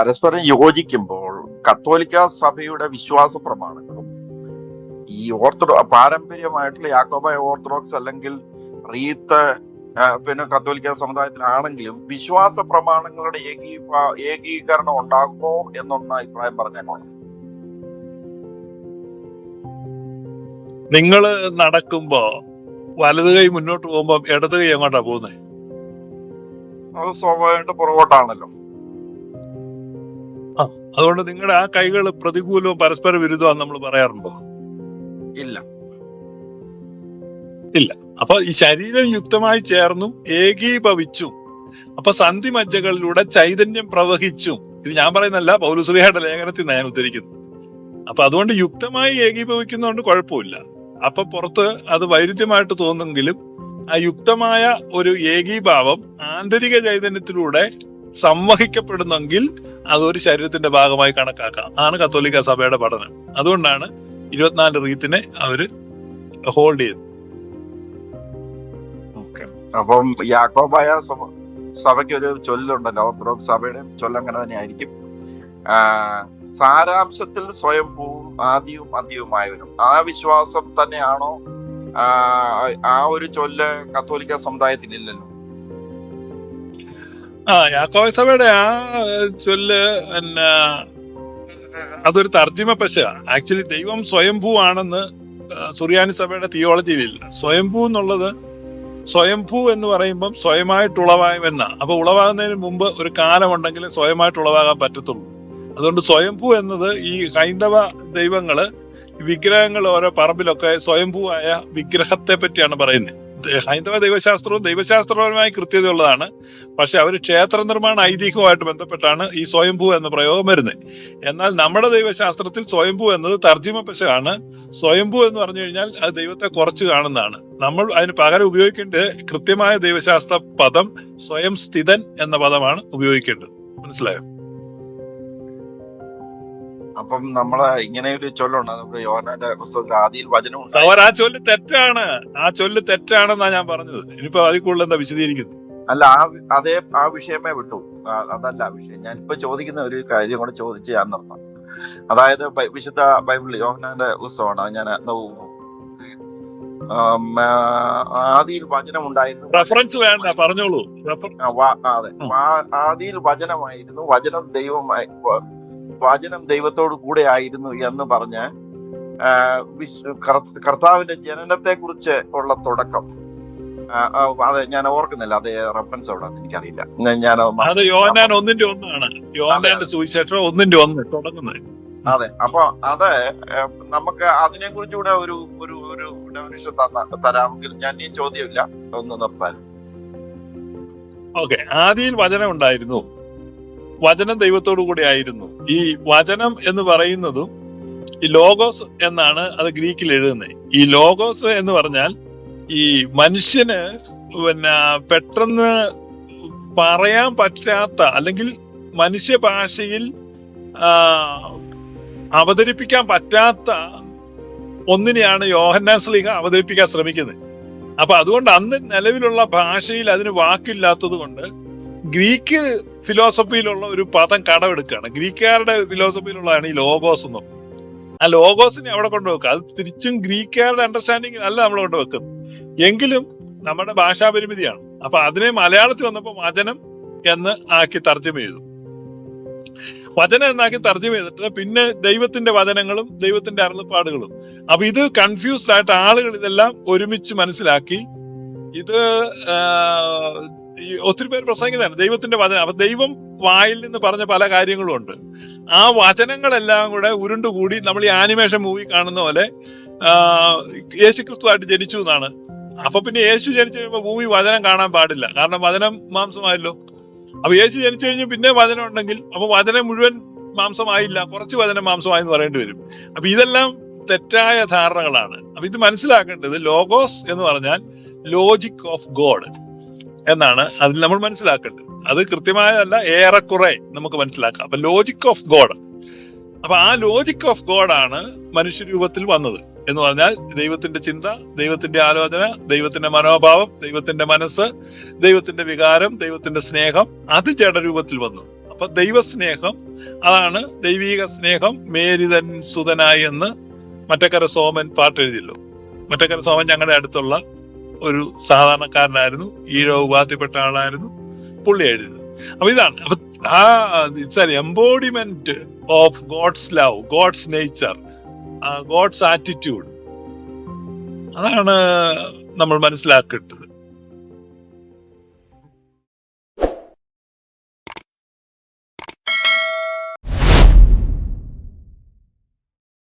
പരസ്പരം യോജിക്കുമ്പോൾ കത്തോലിക്ക സഭയുടെ വിശ്വാസ പ്രമാണങ്ങളും ഈ ഓർത്തഡോ പാരമ്പര്യമായിട്ടുള്ള യാക്കോബായ ഓർത്തഡോക്സ് അല്ലെങ്കിൽ റീത്ത് പിന്നെ കത്തോലിക്ക സമുദായത്തിലാണെങ്കിലും വിശ്വാസ പ്രമാണങ്ങളുടെ ഏകീ ഏകീകരണം ഉണ്ടാകുമോ എന്നൊന്ന് അഭിപ്രായം പറഞ്ഞേക്കണം നിങ്ങൾ നടക്കുമ്പോ വലത് കൈ മുന്നോട്ട് പോകുമ്പോ ഇടത് കൈ എങ്ങോട്ടാ പോകുന്നത് അത് സ്വാഭാവികമായിട്ട് പുറകോട്ടാണല്ലോ. അതുകൊണ്ട് നിങ്ങളുടെ ആ കൈകൾ പ്രതികൂലവും പരസ്പര വിരുദ്ധവും നമ്മൾ പറയാറുണ്ടോ? ഇല്ല. ഇല്ല. അപ്പൊ ഈ ശരീരം യുക്തമായി ചേർന്നും ഏകീഭവിച്ചും അപ്പൊ സന്ധി മജ്ജകളിലൂടെ ചൈതന്യം പ്രവഹിച്ചും ഇത് ഞാൻ പറയുന്നല്ല പൗലുശ്രീഹയുടെ ലേഖനത്തിൽ ഞാൻ ഉദ്ധരിക്കുന്നു. അപ്പൊ അതുകൊണ്ട് യുക്തമായി ഏകീഭവിക്കുന്നതുകൊണ്ട് കുഴപ്പമില്ല. അപ്പൊ പുറത്ത് അത് വൈരുദ്ധ്യമായിട്ട് തോന്നുമെങ്കിലും ആ യുക്തമായ ഒരു ഏകീഭാവം ആന്തരിക ചൈതന്യത്തിലൂടെ സംവഹിക്കപ്പെടുന്നെങ്കിൽ അതൊരു ശരീരത്തിന്റെ ഭാഗമായി കണക്കാക്കാം. ആണ് കത്തോലിക്ക സഭയുടെ പഠനം. അതുകൊണ്ടാണ് ഇരുപത്തിനാല് റീത്തിനെ അവർ ഹോൾഡ് ഓക്കെ. അപ്പം യാക്കോബായ സഭ സഭയ്ക്ക് ഒരു ചൊല്ലുണ്ടല്ലോ. ഓർത്തഡോക്സ് സഭയുടെ ചൊല്ലങ്ങനെ തന്നെ ആയിരിക്കും സാരാംശത്തിൽ സാരാംശത്തിൽ സ്വയംഭൂവും ആദ്യവും അന്ത്യവുമായവരും ആ വിശ്വാസം തന്നെയാണോ? ആ, ഒരു ചൊല്ല് കത്തോലിക്ക സമുദായത്തിലില്ലല്ലോ ആ യാക്കോബ ആ ചൊല്ല് പിന്നെ അതൊരു തർജിമ പശ ആക്ച്വലി ദൈവം സ്വയംഭൂ ആണെന്ന് സുറിയാനി സഭയുടെ തിയോളജിയിലില്ല സ്വയംഭൂ എന്നുള്ളത് സ്വയംഭൂ എന്ന് പറയുമ്പം സ്വയമായിട്ട് ഉളവായുമെന്ന അപ്പൊ ഉളവാകുന്നതിന് മുമ്പ് ഒരു കാലമുണ്ടെങ്കിൽ സ്വയമായിട്ട് ഉളവാകാൻ പറ്റത്തുള്ളൂ. അതുകൊണ്ട് സ്വയംഭൂ എന്നത് ഈ ഹൈന്ദവ ദൈവങ്ങൾ വിഗ്രഹങ്ങൾ ഓരോ പറമ്പിലൊക്കെ ആയ വിഗ്രഹത്തെ പറ്റിയാണ് പറയുന്നത് ഹൈന്ദവ ദൈവശാസ്ത്രവും ദൈവശാസ്ത്രപരമായി കൃത്യതയുള്ളതാണ്. പക്ഷെ അവർ ക്ഷേത്ര നിർമ്മാണ ഐതിഹ്യവുമായിട്ട് ബന്ധപ്പെട്ടാണ് ഈ സ്വയംഭൂ എന്ന പ്രയോഗം വരുന്നത്. എന്നാൽ നമ്മുടെ ദൈവശാസ്ത്രത്തിൽ സ്വയംഭൂ എന്നത് തർജിമ പശയാണ് സ്വയംഭൂ എന്ന് പറഞ്ഞു കഴിഞ്ഞാൽ അത് ദൈവത്തെ കുറച്ച് കാണുന്നതാണ്. നമ്മൾ അതിന് പകരം ഉപയോഗിക്കേണ്ടത് കൃത്യമായ ദൈവശാസ്ത്ര പദം സ്വയം സ്ഥിതൻ എന്ന പദമാണ് ഉപയോഗിക്കേണ്ടത്. മനസ്സിലായോ? അപ്പം നമ്മളെ ഇങ്ങനെ ഒരു ചൊല്ലുണ്ട് നമ്മുടെ യോഹനാന്റെ പുസ്തകത്തിൽ ആദിയിൽ വചനം. സവർ ആ ചൊല്ല് തെറ്റാണ്. ആ ചൊല്ല് തെറ്റാണെന്നാ ഞാൻ പറഞ്ഞത്. ഇനിയിപ്പോ അതിൽ കൂടുതൽ എന്താ വിശദീകരിക്കുന്നത്? അല്ല ആ അതേ ആ വിഷയമേ വിട്ടു. അതല്ല വിഷയം. ഞാൻ ഇപ്പൊ ചോദിക്കുന്ന ഒരു കാര്യം കൂടെ ചോദിച്ച് ഞാൻ നിർത്താം. അതായത് വിശുദ്ധ ബൈബിൾ യോഹനാന്റെ പുസ്തകമാണ്. ഞാൻ ആദിയിൽ വചനം ഉണ്ടായിരുന്നു റെഫറൻസ് വേണ്ട പറഞ്ഞോളൂ. അതെ. ആദിയിൽ വചനമായിരുന്നു. വചനം ദൈവമായി വചനം ദൈവത്തോട് കൂടെ ആയിരുന്നു എന്ന് പറഞ്ഞ് കർത്താവിന്റെ ജനനത്തെ കുറിച്ച് ഉള്ള തുടക്കം. അതെ ഞാൻ ഓർക്കുന്നില്ല അത് റെഫറൻസ് എവിടെ എനിക്കറിയില്ല. ഞാൻ- ഒന്നിന്റെ ഒന്നാണ്. സുവിശേഷം ഒന്നിന്റെ ഒന്ന് തുടങ്ങുന്നത്. അതെ അപ്പൊ അത് നമുക്ക് അതിനെ കുറിച്ചുകൂടെ ഒരു ഒരു ഒരു ഡെഫിനിഷൻ തരാമെങ്കിൽ ഞാൻ ഈ ചോദ്യമില്ല ഒന്ന് നിർത്താൻ. ഓക്കെ ആദിയിൽ വചനം ഉണ്ടായിരുന്നു. വചനം ദൈവത്തോടു കൂടി ആയിരുന്നു. ഈ വചനം എന്ന് പറയുന്നതും ഈ ലോഗോസ് എന്നാണ് അത് ഗ്രീക്കിൽ എഴുതുന്നത്. ഈ ലോഗോസ് എന്ന് പറഞ്ഞാൽ ഈ മനുഷ്യന് പിന്നെ പെട്ടെന്ന് പറയാൻ പറ്റാത്ത അല്ലെങ്കിൽ മനുഷ്യ ഭാഷയിൽ അവതരിപ്പിക്കാൻ പറ്റാത്ത ഒന്നിനെയാണ് യോഹന്നാൻ സ്ലീഹ അവതരിപ്പിക്കാൻ ശ്രമിക്കുന്നത്. അപ്പൊ അതുകൊണ്ട് അന്ന് നിലവിലുള്ള ഭാഷയിൽ അതിന് വാക്കില്ലാത്തത് കൊണ്ട് ഗ്രീക്ക് ഫിലോസഫിയിലുള്ള ഒരു പദം കടമെടുക്കുകയാണ്. ഗ്രീക്കുകാരുടെ ഫിലോസഫിയിലുള്ളതാണ് ഈ ലോഗോസ് എന്ന് പറഞ്ഞത് ആ ലോഗോസിനെ അവിടെ കൊണ്ടുവെക്കുക. അത് തിരിച്ചും ഗ്രീക്കുകാരുടെ അണ്ടർസ്റ്റാൻഡിംഗ് അല്ല നമ്മൾ കൊണ്ടുവെക്കുന്നത്. എങ്കിലും നമ്മുടെ ഭാഷാപരിമിതിയാണ്. അപ്പൊ അതിനെ മലയാളത്തിൽ വന്നപ്പോൾ വചനം എന്ന് ആക്കി തർജമ ചെയ്തു. വചനം എന്നാക്കി തർജമ ചെയ്തിട്ട് പിന്നെ ദൈവത്തിന്റെ വചനങ്ങളും ദൈവത്തിന്റെ അരുളപ്പാടുകളും. അപ്പൊ ഇത് കൺഫ്യൂസ്ഡ് ആയിട്ട് ആളുകൾ ഇതെല്ലാം ഒരുമിച്ച് മനസ്സിലാക്കി ഇത് ഒത്തിരി പേര് പ്രസംഗിക്കുന്നതാണ് ദൈവത്തിന്റെ വചനം. അപ്പൊ ദൈവം വായിൽ നിന്ന് പറഞ്ഞ പല കാര്യങ്ങളും ഉണ്ട്. ആ വചനങ്ങളെല്ലാം കൂടെ ഉരുണ്ടുകൂടി നമ്മൾ ഈ ആനിമേഷൻ മൂവി കാണുന്ന പോലെ യേശു ക്രിസ്തുവായിട്ട് ജനിച്ചു എന്നാണ്. അപ്പൊ പിന്നെ യേശു ജനിച്ചു കഴിയുമ്പോൾ ഭൂമി വചനം കാണാൻ പാടില്ല. കാരണം വചനം മാംസമായല്ലോ. അപ്പൊ യേശു ജനിച്ചു കഴിഞ്ഞ് പിന്നെ വചനം ഉണ്ടെങ്കിൽ അപ്പൊ വചനം മുഴുവൻ മാംസമായില്ല. കുറച്ച് വചനം മാംസമായി എന്ന് പറയേണ്ടി വരും. അപ്പൊ ഇതെല്ലാം തെറ്റായ ധാരണകളാണ്. അപ്പൊ ഇത് മനസ്സിലാക്കേണ്ടത് ലോഗോസ് എന്ന് പറഞ്ഞാൽ ലോജിക് ഓഫ് ഗോഡ്. എന്നാണ് അതിൽ നമ്മൾ മനസ്സിലാക്കേണ്ടത്. അത് കൃത്യമായതല്ല ഏറെക്കുറെ നമുക്ക് മനസ്സിലാക്കാം. അപ്പൊ ലോജിക് ഓഫ് ഗോഡ് അപ്പൊ ആ ലോജിക് ഓഫ് ഗോഡ് ആണ് മനുഷ്യരൂപത്തിൽ വന്നത് എന്ന് പറഞ്ഞാൽ ദൈവത്തിന്റെ ചിന്ത ദൈവത്തിന്റെ ആലോചന ദൈവത്തിന്റെ മനോഭാവം ദൈവത്തിന്റെ മനസ്സ് ദൈവത്തിന്റെ വികാരം ദൈവത്തിന്റെ സ്നേഹം അത് ജഡരൂപത്തിൽ വന്നു. അപ്പൊ ദൈവസ്നേഹം അതാണ് ദൈവീക സ്നേഹം മേരിതൻ സുതനായി എന്ന് മറ്റക്കര സോമൻ പാട്ടെഴുതിയല്ലോ. മറ്റക്കര സോമൻ ഞങ്ങളുടെ അടുത്തുള്ള ഒരു സാധാരണക്കാരനായിരുന്നു. ഈ ഉപാധിപ്പെട്ട ആളായിരുന്നു പുള്ളി എഴുതിയത്. അപ്പൊ ഇതാണ്. അപ്പൊ ആ it's an embodiment of God's love God's nature God's attitude അതാണ് നമ്മൾ മനസ്സിലാക്കേണ്ടത്.